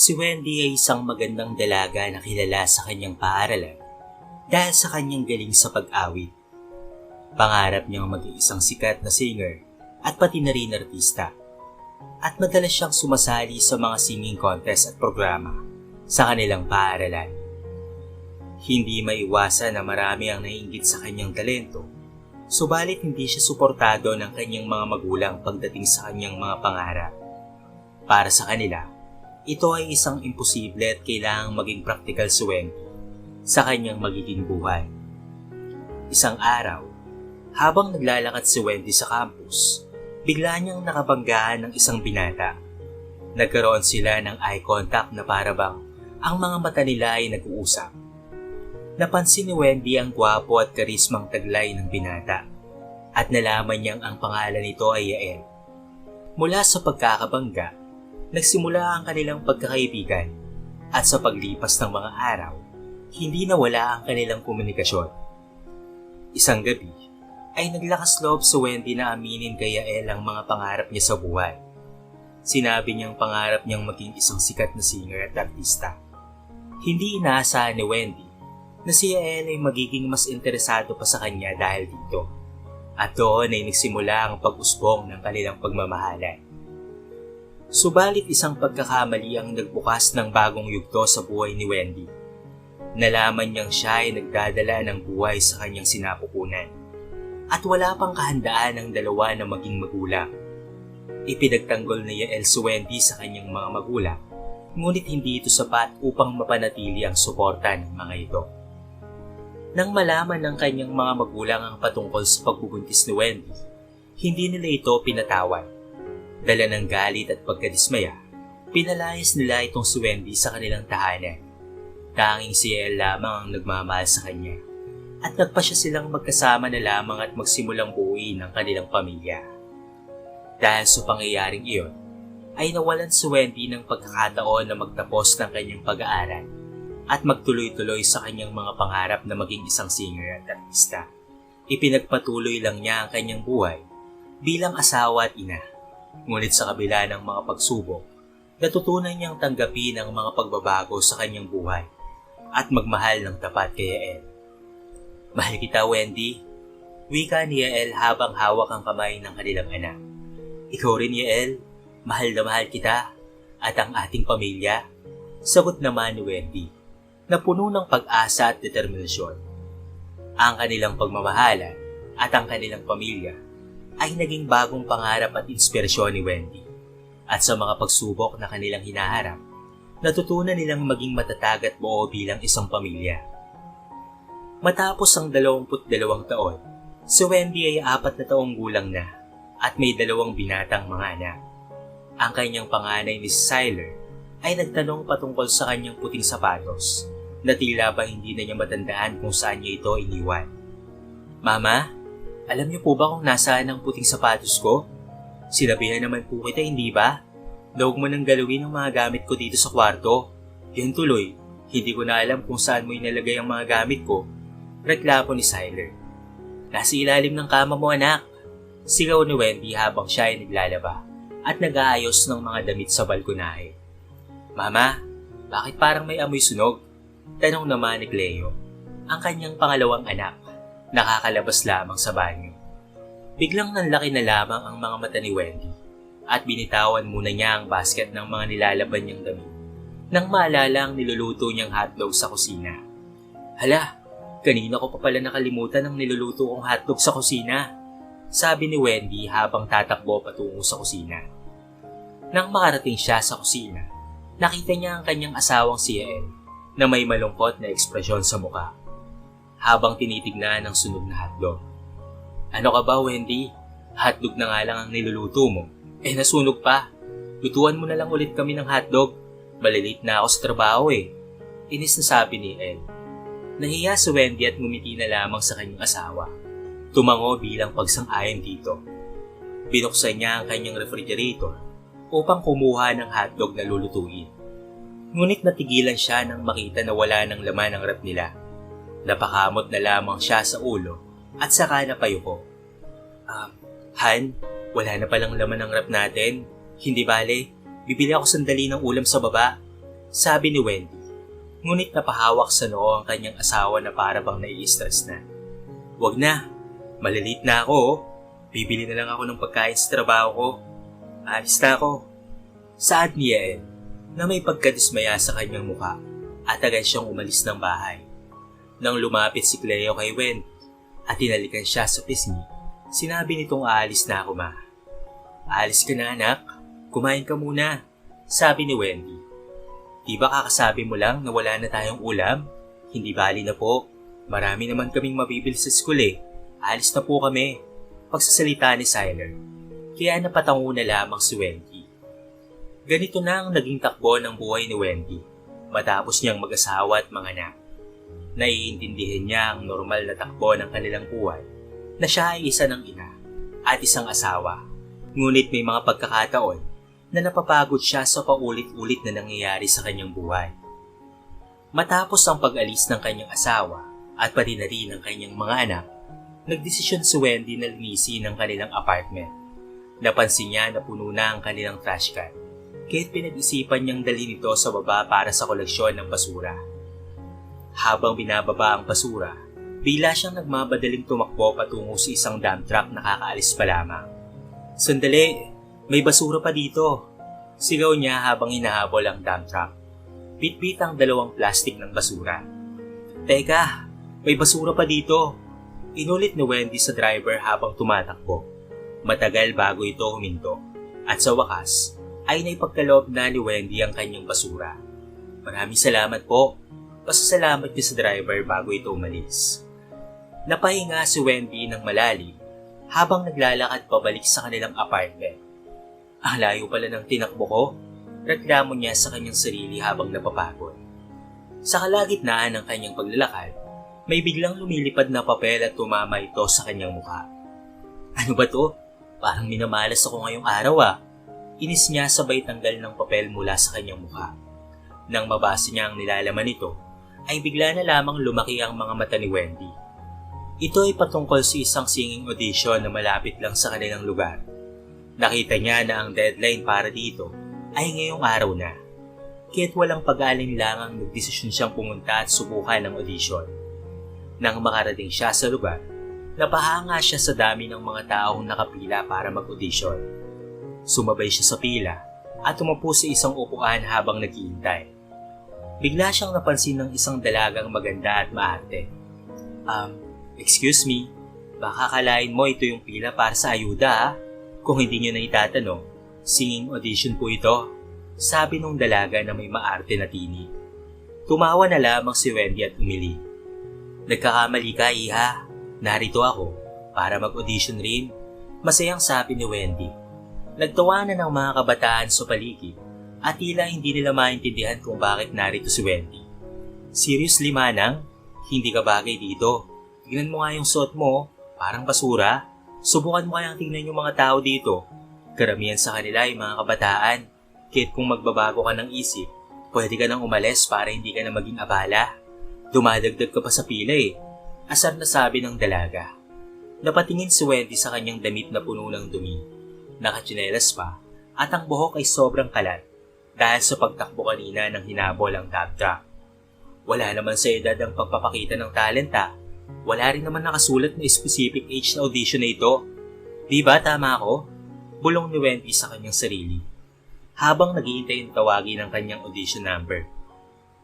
Si Wendy ay isang magandang dalaga na kilala sa kanyang paaralan dahil sa kanyang galing sa pag-awit. Pangarap niyang maging isang sikat na singer at pati na rin artista. At madalas siyang sumasali sa mga singing contest at programa sa kanilang paaralan. Hindi maiwasan na marami ang naiingit sa kanyang talento, subalit hindi siya suportado ng kanyang mga magulang pagdating sa kanyang mga pangarap. Para sa kanila, ito ay isang imposible at kailangang maging practical si Wendy sa kanyang magiging buhay. Isang araw, habang naglalakad si Wendy sa campus, bigla niyang nakabanggaan ng isang binata. Nagkaroon sila ng eye contact na para bang ang mga mata nila ay nag-uusap. Napansin ni Wendy ang gwapo at karismang taglay ng binata at nalaman niyang ang pangalan nito ay Yael. Mula sa pagkakabangga, nagsimula ang kanilang pagkakaibigan at sa paglipas ng mga araw, hindi nawala ang kanilang komunikasyon. Isang gabi, ay naglakas loob si Wendy na aminin kay Yael ang mga pangarap niya sa buhay. Sinabi niyang pangarap niyang maging isang sikat na singer at artista. Hindi inaasahan ni Wendy na si Yael ay magiging mas interesado pa sa kanya dahil dito. At doon ay nagsimula ang pag-usbong ng kanilang pagmamahalan. Subalit isang pagkakamali ang nagbukas ng bagong yugto sa buhay ni Wendy. Nalaman niyang siya ay nagdadala ng buhay sa kanyang sinapupunan. At wala pang kahandaan ng dalawa na maging magulang. Ipinagtanggol ni Yael si Wendy sa kanyang mga magulang, ngunit hindi ito sapat upang mapanatili ang suporta ng mga ito. Nang malaman ng kanyang mga magulang ang patungkol sa pagbubuntis ni Wendy, hindi nila ito pinatawan. Dala ng galit at pagkadismaya, pinalayas nila itong si Wendy sa kanilang tahanan. Tanging si El lamang ang nagmamahal sa kanya at nagpa siya silang magkasama na lamang at magsimulang buuin ang kanilang pamilya. Dahil sa pangyayaring iyon, ay nawalan si Wendy ng pagkakataon na magtapos ng kanyang pag-aaral at magtuloy-tuloy sa kanyang mga pangarap na maging isang singer at artista. Ipinagpatuloy lang niya ang kanyang buhay bilang asawa at ina. Ngunit sa kabila ng mga pagsubok, natutunan niyang tanggapin ang mga pagbabago sa kanyang buhay at magmahal ng tapat kay Yael. Mahal kita, Wendy. Wika ni Yael habang hawak ang kamay ng kanilang anak. Ikaw rin, Yael. Mahal na mahal kita at ang ating pamilya. Sagot naman ni Wendy na puno ng pag-asa at determinasyon. Ang kanilang pagmamahalan at ang kanilang pamilya ay naging bagong pangarap at inspirasyon ni Wendy. At sa mga pagsubok na kanilang hinaharap, natutunan nilang maging matatag at buo bilang isang pamilya. Matapos ang 22 taon, si Wendy ay apat na taong gulang na at may dalawang binatang mga anak. Ang kanyang panganay ni Siler ay nagtanong patungkol sa kanyang puting sapatos na tila ba hindi na niya matandaan kung saan niya ito iniwan. Mama, alam niyo po ba kung nasaan ang puting sapatos ko? Sinabihan naman po kita, hindi ba? Lawag mo nang galawin ang mga gamit ko dito sa kwarto. Yan tuloy, hindi ko na alam kung saan mo inalagay ang mga gamit ko. Reklamo ni Siler. Nasa ilalim ng kama mo anak. Sigaw ni Wendy habang siya ay naglalaba at nag-aayos ng mga damit sa balkonahe. Mama, bakit parang may amoy sunog? Tanong naman ni Cleo, ang kanyang pangalawang anak, nakakalabas lamang sa banyo. Biglang nanlaki na lamang ang mga mata ni Wendy at binitawan muna niya ang basket ng mga nilalaban niyang damit nang maalala ang niluluto niyang hotdog sa kusina. Hala, kanina ko pa pala nakalimutan ang niluluto kong hotdog sa kusina, sabi ni Wendy habang tatakbo patungo sa kusina. Nang makarating siya sa kusina, nakita niya ang kanyang asawang si Yael na may malungkot na ekspresyon sa muka habang tinitignan ang sunog na hotdog. Ano ka ba, Wendy? Hotdog na nga lang ang niluluto mo. Eh, nasunog pa. Lutuan mo na lang ulit kami ng hotdog. Malilit na ako sa trabaho eh. Inis na sabi ni El. Nahiya si Wendy at ngumiti na lamang sa kanyang asawa. Tumango bilang pagsang-ayon dito. Binuksan niya ang kanyang refrigerator upang kumuha ng hotdog na lulutuin. Ngunit natigilan siya nang makita na wala ng laman ang rep nila. Napakamot na lamang siya sa ulo at saka napayuko. Um, Han, wala na palang laman ng rep natin. Hindi bale, bibili ako sandali ng ulam sa baba. Sabi ni Wendy. Ngunit napahawak sa noo ang kanyang asawa na para bang nai-stress na. Wag na. Malilit na ako. oh. Bibili na lang ako ng pagkain sa trabaho ko. Alis na ako. Saad ni Yael na may pagkadismaya sa kanyang mukha at agad siyang umalis ng bahay. Nang lumapit si Cleo kay Wen at tinalikan siya sa pisngi, sinabi nitong aalis na ako ma. Aalis ka na anak, kumain ka muna, sabi ni Wendy. Di ba kakasabi mo lang na wala na tayong ulam? Hindi bali na po. Marami naman kaming mabibili sa school eh. Alis na po kami. Pagsasalita ni Siler. Kaya napatango na lamang si Wendy. Ganito na ang naging takbo ng buhay ni Wendy matapos niyang mag-asawa at manganak. Naiintindihan niya ang normal na takbo ng kanilang buhay na siya ay isa ng ina at isang asawa. Ngunit may mga pagkakataon na napapagod siya sa paulit-ulit na nangyayari sa kanyang buhay. Matapos ang pag-alis ng kanyang asawa at pati na rin ng kanyang mga anak, nagdesisyon si Wendy na linisin ang kanilang apartment. Napansin niya na puno na ang kanilang trash can, kaya't pinag-isipan niyang dalhin ito sa baba para sa koleksyon ng basura. Habang binababa ang basura, bigla siyang nagmabadaling tumakbo patungo sa isang dump truck na kakaalis pa lamang. Sandali, may basura pa dito. Sigaw niya habang hinahabol ang dump truck. Bitbit ang dalawang plastic ng basura. Teka, may basura pa dito. Inulit ni Wendy sa driver habang tumatakbo. Matagal bago ito huminto. At sa wakas, ay naipagkaloob na ni Wendy ang kanyang basura. Maraming salamat po. Pasasalamat niya sa driver bago ito umalis. Napahinga si Wendy ng malalim habang naglalakad pabalik sa kanilang apartment. Ang layo pala ng tinakbo ko, reklamo niya sa kanyang sarili habang napapagod. Sa kalagitnaan ng kanyang paglalakad, may biglang lumilipad na papel at tumama ito sa kanyang mukha. Ano ba to? Parang minamalas ako ngayong araw ah. Inis niya sabay tanggal ng papel mula sa kanyang mukha. Nang mabasa niya ang nilalaman nito, ay bigla na lamang lumaki ang mga mata ni Wendy. Ito ay patungkol sa isang singing audition na malapit lang sa kanilang lugar. Nakita niya na ang deadline para dito ay ngayong araw na. Kaya't walang pag-alinlangang nagdesisyon siyang pumunta at subukan ng audition. Nang makarating siya sa lugar, napahanga siya sa dami ng mga taong nakapila para mag-audition. Sumabay siya sa pila at umupo sa isang upuan habang naghihintay. Bigla siyang napansin ng isang dalagang maganda at maarte. Um, excuse me, baka kalain mo ito yung pila para sa ayuda ha? Kung hindi nyo na itatanong, singing audition po ito, sabi nung dalaga na may maarte na tini. Tumawa na lamang si Wendy at umili. Nagkakamali ka, iha. Narito ako para mag-audition rin. Masayang sabi ni Wendy. Nagtawanan ng mga kabataan sa paligid at tila hindi nila maintindihan kung bakit narito si Wendy. Seriously, Manang? Hindi ka bagay dito. Tignan mo nga yung suot mo, parang basura. Subukan mo kayang tingnan yung mga tao dito. Karamihan sa kanila ay mga kabataan. Kahit kung magbabago ka ng isip, pwede ka nang umalis para hindi ka na maging abala. Dumadagdag ka pa sa pila eh. Asar na sabi ng dalaga. Napatingin si Wendy sa kanyang damit na puno ng dumi. Nakatsinelas pa at ang buhok ay sobrang kalat dahil sa pagtakbo kanina ng hinabol ang dump truck. Wala naman sa edad ang pagpapakita ng talenta. Wala rin naman nakasulat na specific age na audition na ito. Di ba tama ako? Bulong ni Wendy sa kanyang sarili. Habang naghihintay ng tawagin ng kanyang audition number.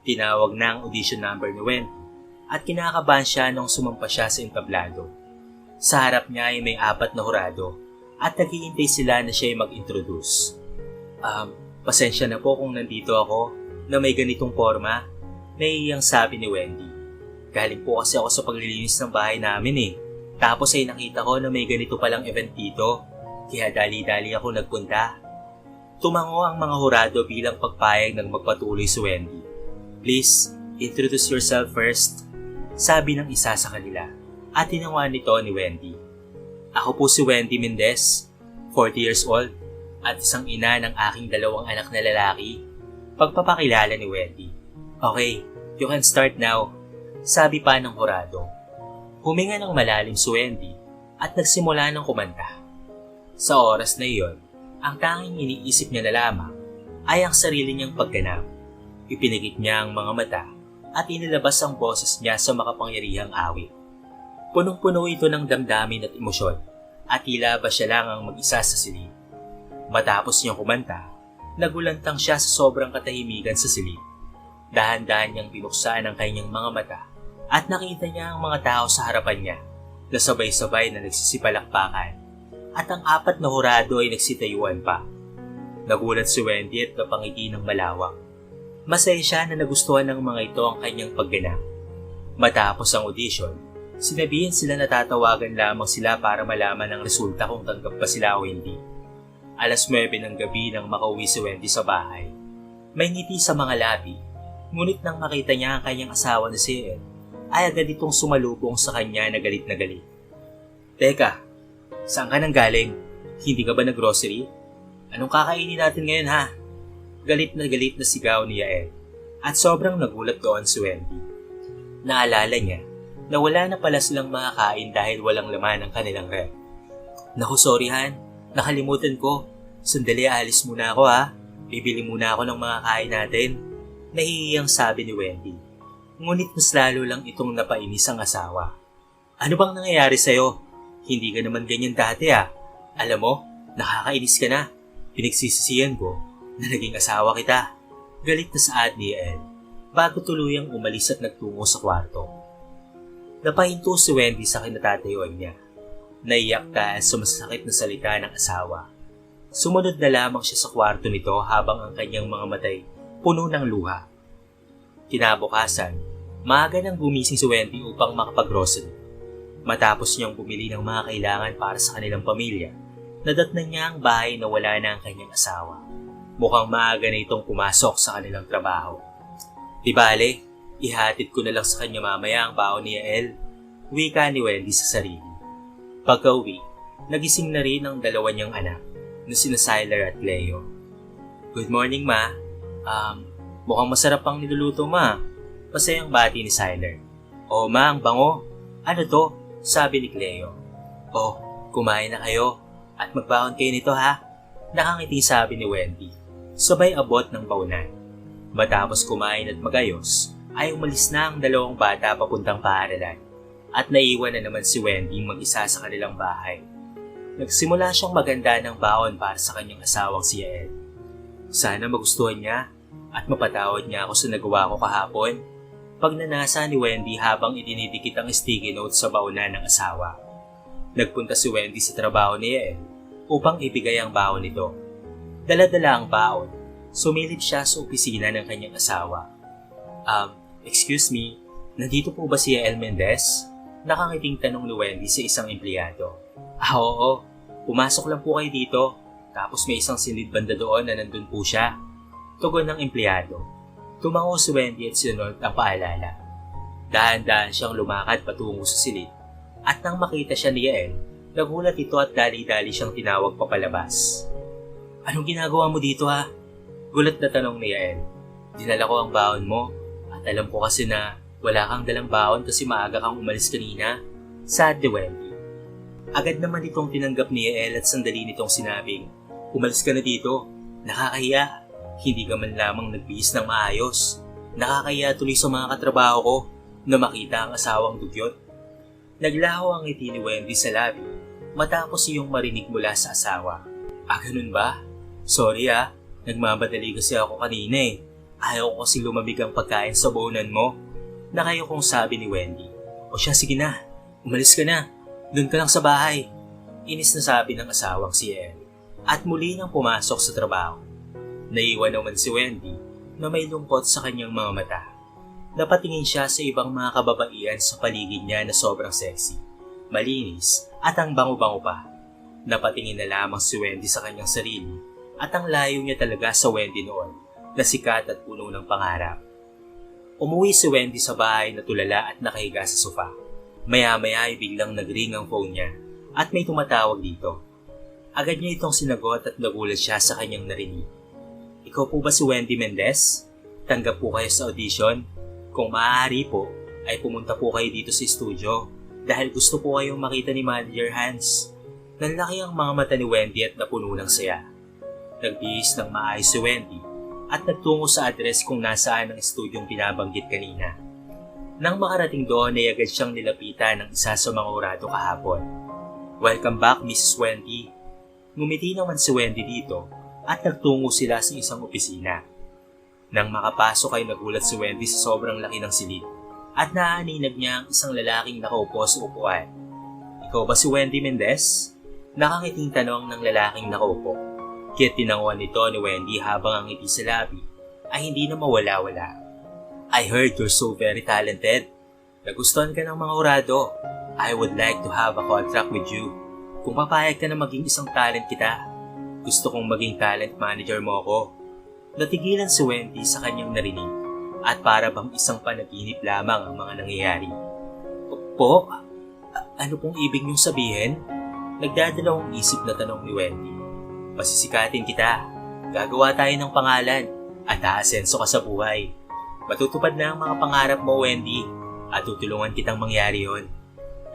Tinawag na ang audition number ni Wendy at kinakabahan siya nung sumampa siya sa entablado. Sa harap niya ay may apat na hurado at naghihintay sila na siya ay mag-introduce. Um, pasensya na po kung nandito ako na may ganitong forma, naiyang sabi ni Wendy. Galing po kasi ako sa paglilinis ng bahay namin eh. Tapos ay nakita ko na may ganito palang event dito, kaya dali-dali ako nagpunta. Tumango ang mga hurado bilang pagpayag ng magpatuloy si Wendy. Please, introduce yourself first, sabi ng isa sa kanila at tinanguan nito ni Wendy. Ako po si Wendy Mendez, 40 years old, at isang ina ng aking dalawang anak na lalaki. Pagpapakilala ni Wendy. Okay, you can start now, sabi pa ng hurado. Huminga ng malalim si Wendy at nagsimula ng kumanta. Sa oras na iyon, ang tanging iniisip niya na lamang ay ang sarili niyang pagganap. Ipinigit niya ang mga mata at inilabas ang boses niya sa makapangyarihang awit. Punong-puno ito ng damdamin at emosyon at tila ba siya lang ang mag-isa sa silid. Matapos niyang kumanta, nagulantang siya sa sobrang katahimikan sa silid. Dahan-dahan niyang binuksan ang kanyang mga mata at nakita niya ang mga tao sa harapan niya na sabay-sabay na nagsisipalakpakan at ang apat na hurado ay nagsitayuan pa. Nagulat si Wendy at napangiti ng malawak. Masaya siya na nagustuhan ng mga ito ang kanyang pagganap. Matapos ang audition, sinabihan sila na tatawagan lamang sila para malaman ang resulta kung tanggap pa sila o hindi. Alas 9 ng gabi nang makauwi si Wendy sa bahay. May ngiti sa mga labi, ngunit nang makita niya ang kanyang asawa na si Ed, ay agad itong sumalubong sa kanya na galit na galit. Teka, saan ka nang galing? Hindi ka ba nag-grocery? Anong kakainin natin ngayon ha? Galit na galit na sigaw ni Yael at sobrang nagulat doon si Wendy. Naalala niya na wala na pala silang makakain dahil walang laman ang kanilang rep. Naku sorry Han, nakalimutan ko. Sandali alis muna ako ha. Bibili muna ako ng mga kain natin. Nahihiyang sabi ni Wendy. Ngunit mas lalo lang itong napainis ang asawa. Ano bang nangyayari sa'yo? Hindi ka naman ganyan dati ah. Alam mo, nakakainis ka na. Pinagsisisiyan ko na naging asawa kita. Galit na saad ni El bago tuluyang umalis at nagtungo sa kwarto. Napahinto si Wendy sa kinatatayuan niya. Naiyak dahil sa masasakit na salita ng asawa. Sumunod na lamang siya sa kwarto nito habang ang kanyang mga matay puno ng luha. Kinabukasan, maaga nang gumising si Wendy upang makapag-grocery. Matapos niyang bumili ng mga kailangan para sa kanilang pamilya, nadatnan niya ang bahay na wala na ang kanyang asawa. Mukhang maaga na itong pumasok sa kanilang trabaho. Di bale, ihatid ko na lang sa kanya mamaya ang baon ni Yael. Wika ni Wendy sa sarili. Pagka-uwi, nagising na rin ang dalawa niyang anak na sina Siler at Leo. Good morning, Ma. Um, mukhang masarap ang niluluto, Ma. Masayang bati ni Siler. Oh, Ma, ang bango. Ano to? Sabi ni Cleo. Oh, kumain na kayo at magbaon kayo nito ha. Nakangiti sabi ni Wendy. Sabay abot ng baunan. Matapos kumain at magayos, ay umalis na ang dalawang bata papuntang paaralan at naiwan na naman si Wendy mag-isa sa kanilang bahay. Nagsimula siyang maganda ng baon para sa kanyang asawang si Yael. Sana magustuhan niya at mapatawad niya ako sa nagawa ko kahapon. Pagnanasa ni Wendy habang idinidikit ang sticky note sa baonan ng asawa. Nagpunta si Wendy sa trabaho ni Yael upang ibigay ang baon nito. Daladala ang baon. Sumilip siya sa opisina ng kanyang asawa. Um, excuse me, nandito po ba si Yael Mendez? Nakangiting tanong ni Wendy sa isang empleyado. Ah, oo. Pumasok lang po kayo dito. Tapos may isang silid banda doon na nandun po siya. Tugon ng empleyado. Tumango si Wendy at sinunod ang paalala. Dahan-dahan siyang lumakad patungo sa silid. At nang makita siya ni Yael, nagulat ito at dali-dali siyang tinawag papalabas. Anong ginagawa mo dito ha? Gulat na tanong ni Yael. Dinala ko ang baon mo at alam ko kasi na wala kang dalang baon kasi maaga kang umalis kanina. Sad ni Wendy. Agad naman itong tinanggap ni Yael at sandali nitong sinabing, Umalis ka na dito. Nakakahiya. Hindi ka man lamang nagbihis ng maayos. Nakakahiya tuloy sa mga katrabaho ko na makita ang asawang dugyot. Naglaho ang ngiti ni Wendy sa labi matapos iyong marinig mula sa asawa. Ah, ganun ba? Sorry ah, nagmamadali kasi ako kanina eh. Ayaw ko kasi lumamig ang pagkain sa bonan mo. Nakayo kong sabi ni Wendy. O siya, sige na. Umalis ka na. Doon ka lang sa bahay. Inis na sabi ng asawang si Elle. At muli nang pumasok sa trabaho. Naiwan naman si Wendy na may lungkot sa kanyang mga mata. Napatingin siya sa ibang mga kababaihan sa paligid niya na sobrang sexy, malinis at ang bango-bango pa. Napatingin na lamang si Wendy sa kanyang sarili at ang layo niya talaga sa Wendy noon na sikat at puno ng pangarap. Umuwi si Wendy sa bahay na tulala at nakahiga sa sofa. Maya-maya ay biglang nagring ang phone niya at may tumatawag dito. Agad niya itong sinagot at nagulat siya sa kanyang narinig. Ikaw po ba si Wendy Mendez? Tanggap po kayo sa audition? Kung maaari po, ay pumunta po kayo dito sa studio dahil gusto po kayong makita ni Manager Hans. Nanlaki ang mga mata ni Wendy at napuno ng saya. Nagbihis ng maayos si Wendy at nagtungo sa address kung nasaan ang estudyong binabanggit kanina. Nang makarating doon ay agad siyang nilapitan ng isa sa mga urado kahapon. Welcome back, Mrs. Wendy. Ngumiti naman si Wendy dito at nagtungo sila sa isang opisina. Nang makapasok ay nagulat si Wendy sa sobrang laki ng silid at naaninag niya ang isang lalaking nakaupo sa upuan. Ikaw ba si Wendy Mendez? Nakangiting tanong ng lalaking nakaupo. Kaya tinanguan nito ni Wendy habang ang ngiti sa labi ay hindi na mawala-wala. I heard you're so very talented. Nagustuhan ka ng mga urado. I would like to have a contract with you. Kung papayag ka na maging isang talent kita, gusto kong maging talent manager mo ako. Natigilan si Wendy sa kanyang narinig at para bang isang panaginip lamang ang mga nangyayari. Po? Ano pong ibig niyong sabihin? Nagdadalawang isip na tanong ni Wendy. Masisikatin kita. Gagawa tayo ng pangalan at aasenso ka sa buhay. Matutupad na ang mga pangarap mo, Wendy, at tutulungan kitang mangyari yon.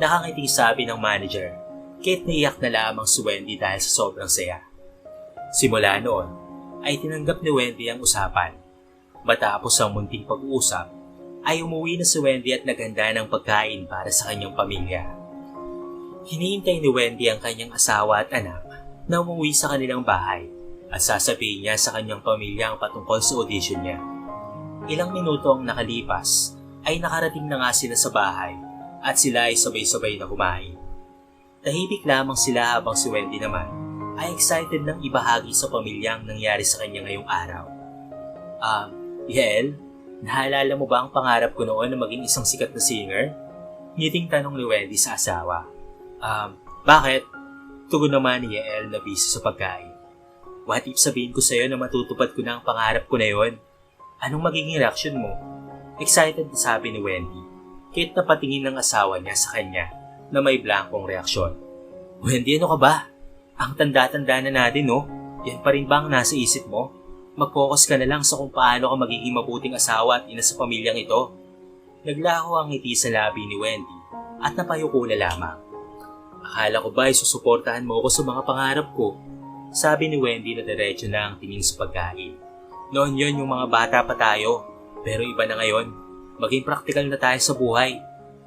Nakangiti sabi ng manager, kahit naiyak na lamang si Wendy dahil sa sobrang saya. Simula noon, ay tinanggap ni Wendy ang usapan. Matapos ang munting pag-uusap, ay umuwi na si Wendy at naghanda ng pagkain para sa kanyang pamilya. Hinihintay ni Wendy ang kanyang asawa at anak na umuwi sa kanilang bahay at sasabihin niya sa kanyang pamilya ang patungkol sa audition niya. Ilang minuto ang nakalipas ay nakarating na nga sila sa bahay at sila ay sabay-sabay na kumain. Tahimik lamang sila habang si Wendy naman ay excited nang ibahagi sa pamilya ang nangyari sa kanya ngayong araw. Ah, Yael, naalala mo ba ang pangarap ko noon na maging isang sikat na singer? Ngiting tanong ni Wendy sa asawa. Um, bakit? Tugon naman ni Yael na busy sa pagkain. What if sabihin ko sa'yo na matutupad ko na ang pangarap ko na yon? Anong magiging reaction mo? Excited na sabi ni Wendy. Kahit napatingin ng asawa niya sa kanya na may blankong reaksyon. Wendy, ano ka ba? Ang tanda-tanda na natin, no? Yan pa rin ba ang nasa isip mo? Mag-focus ka na lang sa kung paano ka magiging mabuting asawa at ina sa pamilyang ito. Naglaho ang ngiti sa labi ni Wendy at napayuko na lamang. Akala ko ba ay susuportahan mo ako sa mga pangarap ko? Sabi ni Wendy na diretso na ang tingin sa pagkain. Noon yon yung mga bata pa tayo, pero iba na ngayon. Maging praktikal na tayo sa buhay.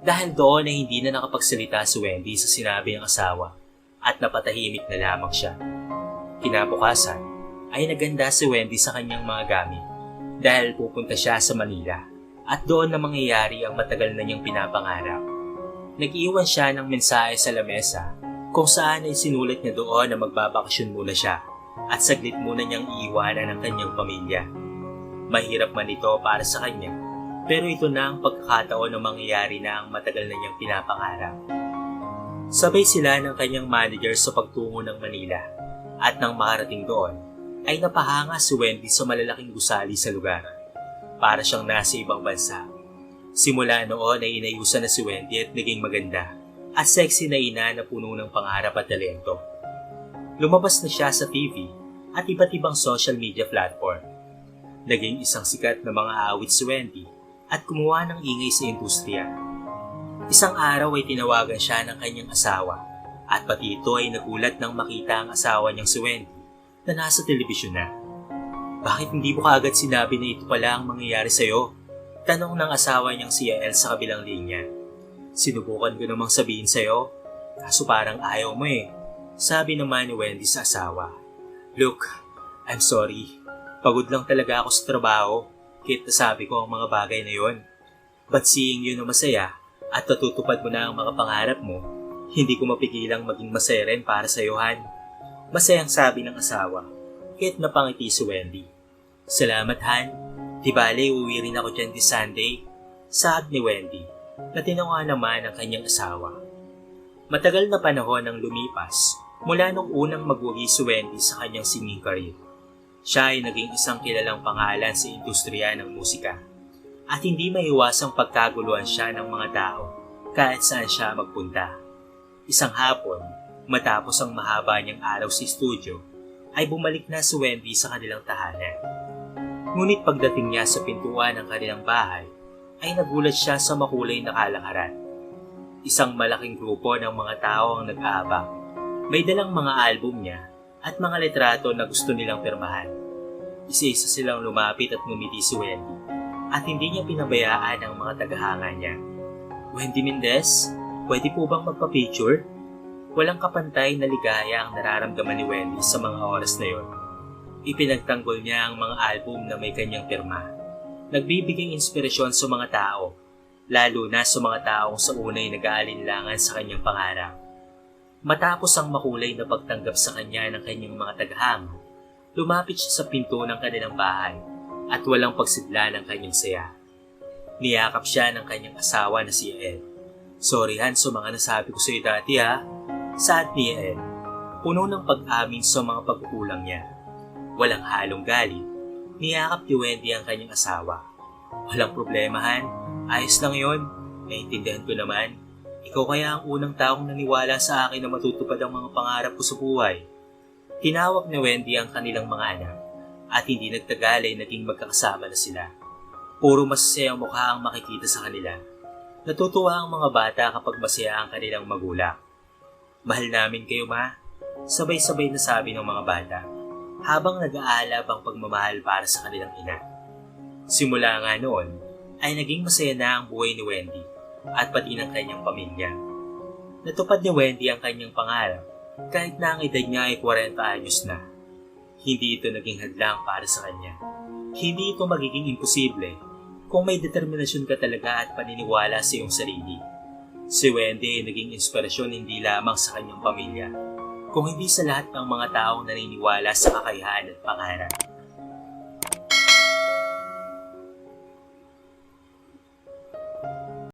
Dahil doon ay hindi na nakapagsalita si Wendy sa sinabi ng asawa at napatahimik na lamang siya. Kinabukasan ay naganda si Wendy sa kanyang mga gamit dahil pupunta siya sa Manila at doon na mangyayari ang matagal na niyang pinapangarap. Nag-iwan siya ng mensahe sa lamesa kung saan ay sinulat niya doon na magbabakasyon muna siya at saglit muna niyang iiwanan ang kanyang pamilya. Mahirap man ito para sa kanya, pero ito na ang pagkakataon na mangyayari na ang matagal na niyang pinapangarap. Sabay sila ng kanyang manager sa pagtungo ng Manila at nang makarating doon, ay napahanga si Wendy sa malalaking gusali sa lugar. Para siyang nasa ibang bansa. Simula noon ay inayusan na si Wendy at naging maganda at sexy na ina na puno ng pangarap at talento. Lumabas na siya sa TV at iba't ibang social media platform. Naging isang sikat na mga awit si Wendy at kumuha ng ingay sa industriya. Isang araw ay tinawagan siya ng kanyang asawa at pati ito ay nagulat nang makita ang asawa niyang si Wendy na nasa telebisyon na. Bakit hindi mo kaagad sinabi na ito pala ang mangyayari sa'yo? Tanong ng asawa niyang si Yael sa kabilang linya. Sinubukan ko namang sabihin sa'yo, kaso parang ayaw mo eh. Sabi naman ni Wendy sa asawa. Look, I'm sorry. Pagod lang talaga ako sa trabaho, kahit nasabi ko ang mga bagay na yon. But seeing you na masaya at natutupad mo na ang mga pangarap mo, hindi ko mapigilang maging masaya rin para sa iyo, Han. Masayang sabi ng asawa, kahit napangiti si Wendy. Salamat, Han. Di bale, uwi rin ako dyan this Sunday. Saad ni Wendy, na tinunga naman ang kanyang asawa. Matagal na panahon ang lumipas mula nung unang magwagi si Wendy sa kanyang singing career. Siya ay naging isang kilalang pangalan sa industriya ng musika. At hindi maiwasang pagkaguluhan siya ng mga tao kahit saan siya magpunta. Isang hapon, matapos ang mahaba niyang araw sa studio, ay bumalik na si Wendy sa kanilang tahanan. Ngunit pagdating niya sa pintuan ng kanilang bahay, ay nagulat siya sa makulay na kalakaran. Isang malaking grupo ng mga tao ang nag-aabang. May dalang mga album niya at mga litrato na gusto nilang pirmahan. Isa-isa silang lumapit at ngumiti si Wendy at hindi niya pinabayaan ang mga tagahanga niya. Wendy Mendez, pwede po bang magpa-picture? Walang kapantay na ligaya ang nararamdaman ni Wendy sa mga oras na yon. Ipinagtanggol niya ang mga album na may kanyang pirma. Nagbibigay inspirasyon sa mga tao, lalo na sa mga taong sa unay nag-aalinlangan sa kanyang pangarap. Matapos ang makulay na pagtanggap sa kanya ng kanyang mga tagahanga, lumapit siya sa pinto ng kanilang bahay at walang pagsidla ng kanyang saya. Niyakap siya ng kanyang asawa na si Ed. Sorry Han sa mga nasabi ko sa iyo dati ha. Sad ni Ed. Puno ng pag-amin sa mga pagkukulang niya. Walang halong galit. Niyakap ni Wendy ang kanyang asawa. Walang problema Han. Ayos lang yon. Naiintindihan ko naman. Ikaw kaya ang unang taong naniwala sa akin na matutupad ang mga pangarap ko sa buhay. Tinawag ni Wendy ang kanilang mga anak at hindi nagtagal ay naging magkakasama na sila. Puro masasayang mukha ang makikita sa kanila. Natutuwa ang mga bata kapag masaya ang kanilang magulang. Mahal namin kayo ma. Sabay-sabay na sabi ng mga bata habang nag-aalab ang pagmamahal para sa kanilang ina. Simula nga noon ay naging masaya na ang buhay ni Wendy at pati ng kanyang pamilya. Natupad ni Wendy ang kanyang pangarap kahit na ang edad niya ay 40 anyos na. Hindi ito naging hadlang para sa kanya. Hindi ito magiging imposible kung may determinasyon ka talaga at paniniwala sa iyong sarili. Si Wendy ay naging inspirasyon hindi lamang sa kanyang pamilya, kung hindi sa lahat ng mga taong naniniwala sa kakayahan at pangarap.